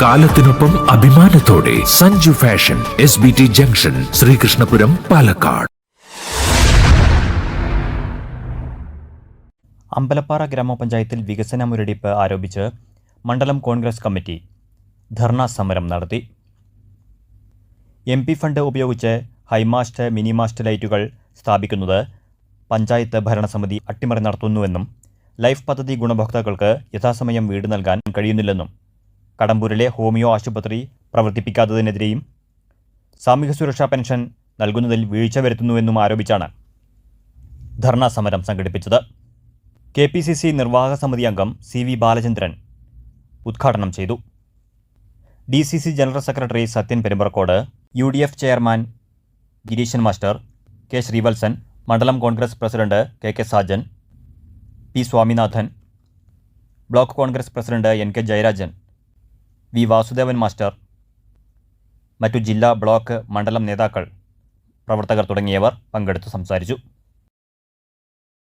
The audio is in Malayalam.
കാലത്തിനൊപ്പം അഭിമാനത്തോടെ Sanju fashion S B T junction Sreekrishnapuram Palakkad. Ambalappara ഗ്രാമപഞ്ചായത്തിൽ വികസന മുരടിപ്പ് ആരോപിച്ച് മണ്ഡലം കോൺഗ്രസ് കമ്മിറ്റി ധർണാ സമരം നടത്തി. എം പി ഫണ്ട് ഉപയോഗിച്ച് ഹൈമാസ്റ്റ് മിനിമാസ്റ്റ് ലൈറ്റുകൾ സ്ഥാപിക്കുന്നത് പഞ്ചായത്ത് ഭരണസമിതി അട്ടിമറി നടത്തുന്നുവെന്നും ലൈഫ് പദ്ധതി ഗുണഭോക്താക്കൾക്ക് യഥാസമയം വീട് നൽകാൻ കഴിയുന്നില്ലെന്നും കടമ്പൂരിലെ ഹോമിയോ ആശുപത്രി പ്രവർത്തിപ്പിക്കാത്തതിനെതിരെയും സാമൂഹ്യ സുരക്ഷാ പെൻഷൻ നൽകുന്നതിൽ വീഴ്ച വരുത്തുന്നുവെന്നും ആരോപിച്ചാണ് ധർണാ സമരം സംഘടിപ്പിച്ചത്. കെ പി സി സി നിർവാഹക സമിതി അംഗം സി വി ബാലചന്ദ്രൻ ഉദ്ഘാടനം ചെയ്തു. D C C general secretary Sathyan Perumparakkode U D F chairman Gireeshan master K Sreevalsan മണ്ഡലം Congress president K K Sajan P Swaminathan block Congress president N K Jayarajan V Vasudevan master മറ്റു ജില്ലാ ബ്ലോക്ക് മണ്ഡലം നേതാക്കൾ പ്രവർത്തകർ തുടങ്ങിയവർ പങ്കെടുത്ത് സംസാരിച്ചു.